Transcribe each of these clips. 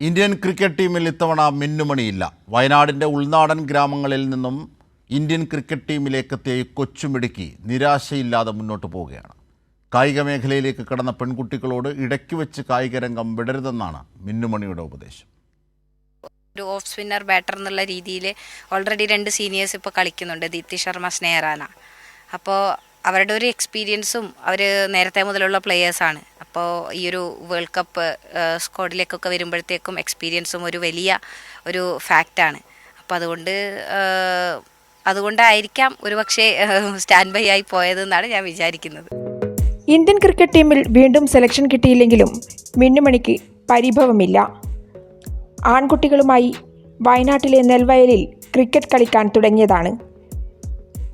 Indian cricket ടീമിൽ ഇത്തവണ മിന്നുമണിയില്ല. വയനാടിന്റെ ഉൾനാടൻ ഗ്രാമങ്ങളിൽ നിന്നും ഇന്ത്യൻ ക്രിക്കറ്റ് ടീമിലേക്കെത്തിയ കൊച്ചുമിടുക്കി നിരാശയില്ലാതെ മുന്നോട്ട് പോവുകയാണ്. കായിക മേഖലയിലേക്ക് കടന്ന പെൺകുട്ടികളോട് ഇടയ്ക്ക് വെച്ച് കായിക രംഗം വിടരുതെന്നാണ് മിന്നുമണിയുടെ ഉപദേശം. ഒരു ഓഫ് സ്പിന്നർ ബാറ്റർ എന്നുള്ള രീതിയിൽ ഓൾറെഡി രണ്ട് സീനിയേഴ്സ് ഇപ്പോൾ കളിക്കുന്നുണ്ട്. ദീപ്തി ശർമ്മ സ്നേഹറാന അപ്പോൾ അവരുടെ ഒരു എക്സ്പീരിയൻസും അവർ നേരത്തെ മുതലുള്ള പ്ലെയേഴ്സാണ് അപ്പോൾ ഈ ഒരു വേൾഡ് കപ്പ് സ്ക്വാഡിലേക്കൊക്കെ വരുമ്പോഴത്തേക്കും എക്സ്പീരിയൻസും ഒരു വലിയ ഒരു ഫാക്റ്റാണ് അപ്പോൾ അതുകൊണ്ട് അതുകൊണ്ടായിരിക്കാം ഒരുപക്ഷെ സ്റ്റാൻഡ് ബൈ ആയി പോയതെന്നാണ് ഞാൻ വിചാരിക്കുന്നത്. ഇന്ത്യൻ ക്രിക്കറ്റ് ടീമിൽ വീണ്ടും സെലക്ഷൻ കിട്ടിയില്ലെങ്കിലും മിന്നുമണിക്ക് പരിഭവമില്ല. ആൺകുട്ടികളുമായി വയനാട്ടിലെ നെൽവയലിൽ ക്രിക്കറ്റ് കളിക്കാൻ തുടങ്ങിയതാണ്.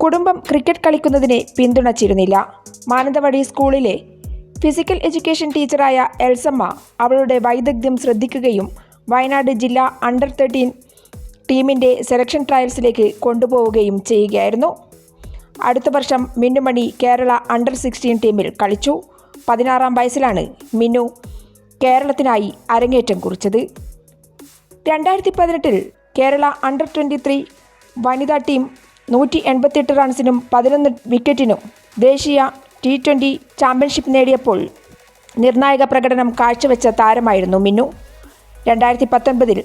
കുടുംബം ക്രിക്കറ്റ് കളിക്കുന്നതിനെ പിന്തുണച്ചിരുന്നില്ല. മാനന്തവാടി സ്കൂളിലെ ഫിസിക്കൽ എഡ്യൂക്കേഷൻ ടീച്ചറായ എൽസമ്മ അവളുടെ വൈദഗ്ധ്യം ശ്രദ്ധിക്കുകയും വയനാട് ജില്ലാ അണ്ടർ തേർട്ടീൻ ടീമിന്റെ സെലക്ഷൻ ട്രയൽസിലേക്ക് കൊണ്ടുപോവുകയും ചെയ്യുകയായിരുന്നു. അടുത്ത വർഷം മിന്നുമണി കേരള അണ്ടർ സിക്സ്റ്റീൻ ടീമിൽ കളിച്ചു. പതിനാറാം വയസ്സിലാണ് മിന്നു കേരളത്തിനായി അരങ്ങേറ്റം കുറിച്ചത്. രണ്ടായിരത്തി പതിനെട്ടിൽ കേരള അണ്ടർ ട്വന്റി ത്രീ വനിതാ ടീം നൂറ്റി എൺപത്തിയെട്ട് റൺസിനും പതിനൊന്ന് വിക്കറ്റിനും ദേശീയ ടി ട്വന്റി ചാമ്പ്യൻഷിപ്പ് നേടിയപ്പോൾ നിർണായക പ്രകടനം കാഴ്ചവെച്ച താരമായിരുന്നു മിന്നു. രണ്ടായിരത്തി പത്തൊൻപതിൽ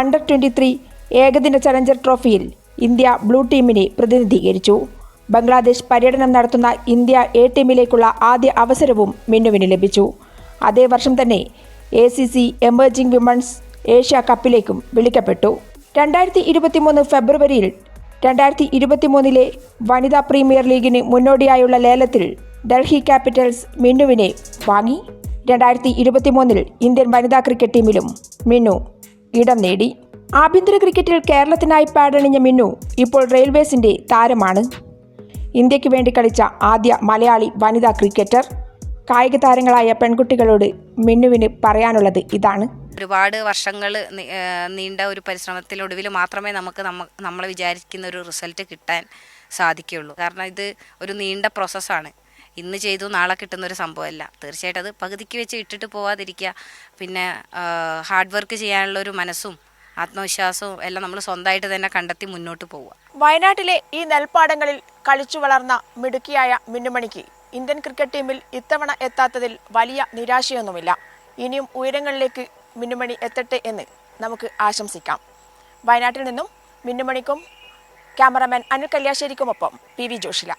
അണ്ടർ ട്വന്റി ത്രീ ഏകദിന ചലഞ്ചർ ട്രോഫിയിൽ ഇന്ത്യ ബ്ലൂ ടീമിനെ പ്രതിനിധീകരിച്ചു. ബംഗ്ലാദേശ് പര്യടനം നടത്തുന്ന ഇന്ത്യ എ ടീമിലേക്കുള്ള ആദ്യ അവസരവും മിന്നുവിന് ലഭിച്ചു. അതേ വർഷം തന്നെ A C C emerging women's Asia കപ്പിലേക്കും വിളിക്കപ്പെട്ടു. രണ്ടായിരത്തി ഇരുപത്തിമൂന്ന് ഫെബ്രുവരിയിൽ രണ്ടായിരത്തി ഇരുപത്തിമൂന്നിലെ വനിതാ പ്രീമിയർ ലീഗിന് മുന്നോടിയായുള്ള ലേലത്തിൽ ഡൽഹി ക്യാപിറ്റൽസ് മിന്നുവിനെ വാങ്ങി. രണ്ടായിരത്തി ഇരുപത്തിമൂന്നിൽ ഇന്ത്യൻ വനിതാ ക്രിക്കറ്റ് ടീമിലും മിന്നു ഇടം നേടി. ആഭ്യന്തര ക്രിക്കറ്റിൽ കേരളത്തിനായി പാടണിഞ്ഞ മിന്നു ഇപ്പോൾ റെയിൽവേസിന്റെ താരമാണ്. ഇന്ത്യയ്ക്ക് വേണ്ടി കളിച്ച ആദ്യ മലയാളി വനിതാ ക്രിക്കറ്റർ. കായിക താരങ്ങളായ പെൺകുട്ടികളോട് മിന്നുവിന് പറയാനുള്ളത് ഇതാണ്. ഒരുപാട് വർഷങ്ങൾ നീണ്ട ഒരു പരിശ്രമത്തിനൊടുവിൽ മാത്രമേ നമുക്ക് നമ്മ നമ്മൾ വിചാരിക്കുന്ന ഒരു റിസൾട്ട് കിട്ടാൻ സാധിക്കുകയുള്ളൂ. കാരണം ഇത് ഒരു നീണ്ട പ്രോസസ്സാണ്. ഇന്ന് ചെയ്തു നാളെ കിട്ടുന്ന ഒരു സംഭവമല്ല. തീർച്ചയായിട്ടും അത് പകുതിക്ക് വെച്ച് ഇട്ടിട്ട് പോവാതിരിക്കുക. പിന്നെ ഹാർഡ് വർക്ക് ചെയ്യാനുള്ള ഒരു മനസ്സും ആത്മവിശ്വാസവും എല്ലാം നമ്മൾ സ്വന്തമായിട്ട് തന്നെ കണ്ടെത്തി മുന്നോട്ട് പോവുക. വയനാട്ടിലെ ഈ നെൽപ്പാടങ്ങളിൽ കളിച്ചു വളർന്ന മിടുക്കിയായ മിന്നുമണിക്ക് ഇന്ത്യൻ ക്രിക്കറ്റ് ടീമിൽ ഇത്തവണ എത്താത്തതിൽ വലിയ നിരാശയൊന്നുമില്ല. ഇനിയും ഉയരങ്ങളിലേക്ക് മിന്നുമണി എത്തട്ടെ എന്ന് നമുക്ക് ആശംസിക്കാം. വയനാട്ടിൽ നിന്നും മിന്നുമണിക്കും ക്യാമറമാൻ അനിൽ കല്യാശ്ശേരിക്കുമൊപ്പം പി വി ജോഷില.